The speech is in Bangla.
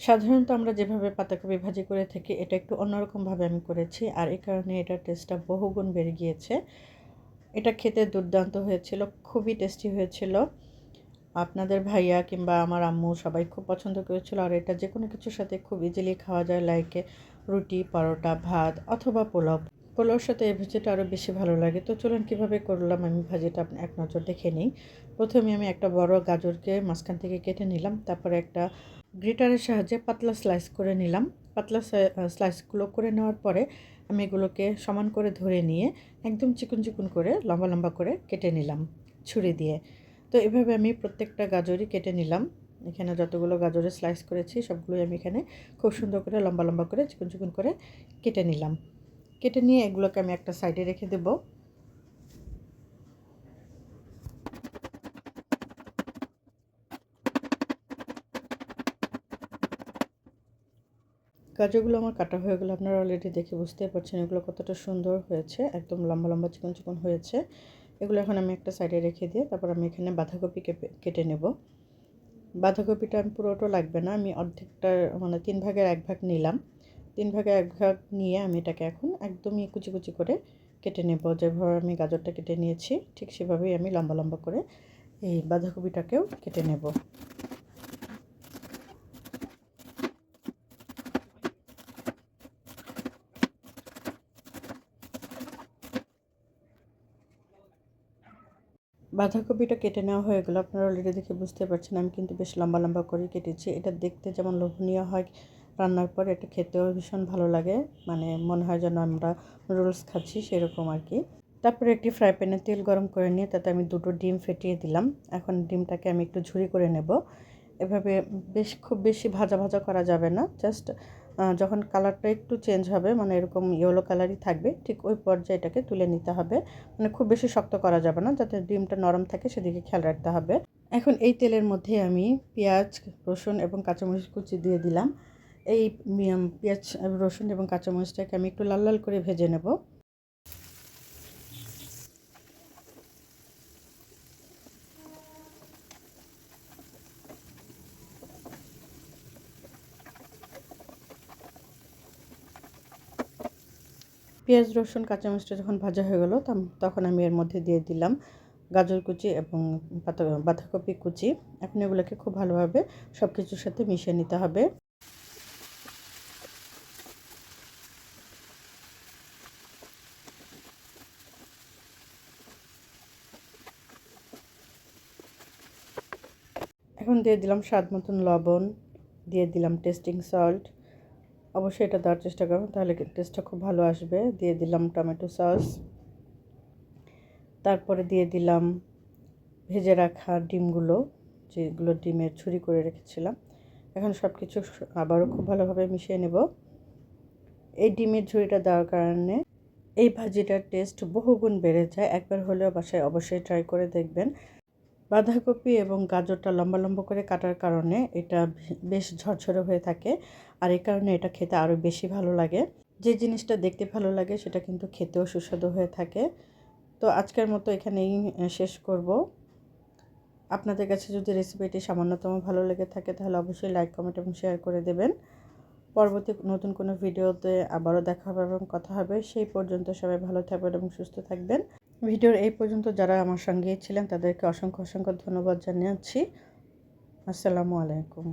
সাধারণত আমরা যেভাবে পাতাকপি ভাজি করে থাকি, এটা একটু অন্যরকমভাবে আমি করেছি। আর এই কারণে এটার টেস্টটা বহুগুণ বেড়ে গিয়েছে। এটা খেতে দুর্দান্ত হয়েছিল, খুবই টেস্টি হয়েছিল। আপনাদের ভাইয়া কিংবা আমার আম্মু সবাই খুব পছন্দ করেছিল। আর এটা যে কোনো কিছুর সাথে খুব ইজিলি খাওয়া যায় লাইকে রুটি, পরোটা, ভাত অথবা পোলাও। পোলাওর সাথে এই ভাজিটা আরও বেশি ভালো লাগে। তো চলুন কীভাবে করলাম আমি ভাজিটা, আপনি এক নজর দেখে নিই। প্রথমে আমি একটা বড় গাজরকে মাঝখান থেকে কেটে নিলাম, তারপরে একটা গ্রিটারের সাহায্যে পাতলা স্লাইস করে নিলাম। পাতলা স্লাইসগুলো করে নেওয়ার পরে আমি এগুলোকে সমান করে ধরে নিয়ে একদম চিকুন চিকুন করে লম্বা লম্বা করে কেটে নিলাম ছুরি দিয়ে। তো এভাবে আমি প্রত্যেকটা গাজরই কেটে নিলাম। এখানে যতগুলো গাজরের স্লাইস করেছি সবগুলোই আমি এখানে খুব সুন্দর করে লম্বা লম্বা করে চিকুন চিকুন করে কেটে নিলাম। কেটে নিয়ে এগুলোকে আমি একটা সাইডে রেখে দেবো। গাজরগুলো আমার কাটা হয়ে গেলো আপনারা অলরেডি দেখে বুঝতে পারছেন এগুলো কতটা সুন্দর হয়েছে, একদম লম্বা লম্বা চিকন চিকন হয়েছে। এগুলো এখন আমি একটা সাইডে রেখে দিয়ে তারপর আমি এখানে বাঁধাকপি কেটে নেব। বাঁধাকপিটা আমি পুরোটা লাগবে না, আমি অর্ধেকটা মানে তিন ভাগের এক ভাগ নিলাম। তিন ভাগে এক ভাগ নিয়ে আমি এটাকে এখন একদমই কুচি কুচি করে কেটে নেব। যেভাবে আমি গাজরটা কেটে নিয়েছি, ঠিক সেভাবেই আমি লম্বা লম্বা করে এই বাঁধাকপিটাকেও কেটে নেব। বাঁধাকপিটা কেটে নেওয়া হয়ে গেলো। আপনারা অলরেডি দেখে বুঝতে পারছেন, আমি কিন্তু বেশ লম্বা লম্বা করে কেটেছি। এটা দেখতে যেমন লোভনীয় হয় রান্নার পর এটা খেতেও ভীষণ ভালো লাগে। মানে মনে হয় যেন আমরা রোলস খাচ্ছি সেরকম আর কি। তারপরে একটি ফ্রাই প্যানে তেল গরম করে নিয়ে তাতে আমি দুটো ডিম ফেটিয়ে দিলাম। এখন ডিমটাকে আমি একটু ঝুরি করে নেব। এভাবে বেশ খুব বেশি ভাজা ভাজা করা যাবে না। জাস্ট যখন কালারটা একটু চেঞ্জ হবে মানে এরকম ইয়েলো কালারই থাকবে, ঠিক ওই পর্যায়ে এটাকে তুলে নিতে হবে। মানে খুব বেশি শক্ত করা যাবে না, যাতে ডিমটা নরম থাকে সেদিকে খেয়াল রাখতে হবে। এখন এই তেলের মধ্যে আমি পেঁয়াজ, রসুন এবং কাঁচামরিচ কুচি দিয়ে দিলাম। এই পেঁয়াজ, রসুন এবং কাঁচামরিচটাকে আমি একটু লাল লাল করে ভেজে নেব। পেঁয়াজ, রসুন, কাঁচামরিচটা যখন ভাজা হয়ে গেলো তখন আমি এর মধ্যে দিয়ে দিলাম গাজর কুচি এবং বাঁধাকপি কুচি। এখন এগুলোকে খুব ভালোভাবে সব কিছুর সাথে মিশিয়ে নিতে হবে। এখন দিয়ে দিলাম স্বাদ মতন লবণ, দিয়ে দিলাম টেস্টিং সল্ট অবশ্যই এটা দেওয়ার চেষ্টা করবেন তাহলে টেস্টটা খুব ভালো আসবে। দিয়ে দিলাম টমেটো সস তারপরে দিয়ে দিলাম ভেজে রাখা ডিমগুলো, যেগুলো ডিমের ছুরি করে রেখেছিলাম। এখন সব কিছু আবারও খুব ভালোভাবে মিশিয়ে নেব। এই ডিমের ঝুড়িটা দেওয়ার কারণে এই ভাজিটার টেস্ট বহুগুণ বেড়ে যায়। একবার হলেও বাসায় অবশ্যই ট্রাই করে দেখবেন। বাঁধাকপি এবং গাজরটা লম্বা লম্বা করে কাটার কারণে এটা বেশ ঝরঝরে হয়ে থাকে। আর এই কারণে এটা খেতে আরও বেশি ভালো লাগে। যে জিনিসটা দেখতে ভালো লাগে সেটা কিন্তু খেতেও সুস্বাদু হয়ে থাকে। তো আজকের মতো এখানেই শেষ করব। আপনাদের কাছে যদি রেসিপিটি সামান্যতম ভালো লেগে থাকে তাহলে অবশ্যই লাইক কমেন্ট এবং শেয়ার করে দেবেন। পরবর্তী নতুন কোনো ভিডিওতে আবারও দেখা হবে এবং কথা হবে। সেই পর্যন্ত সবাই ভালো থাকবেন এবং সুস্থ থাকবেন। ভিডিওর এই পর্যন্ত যারা আমার সঙ্গে ছিলেন তাদেরকে অসংখ্য অসংখ্য ধন্যবাদ জানিয়েছি। আসসালামু আলাইকুম।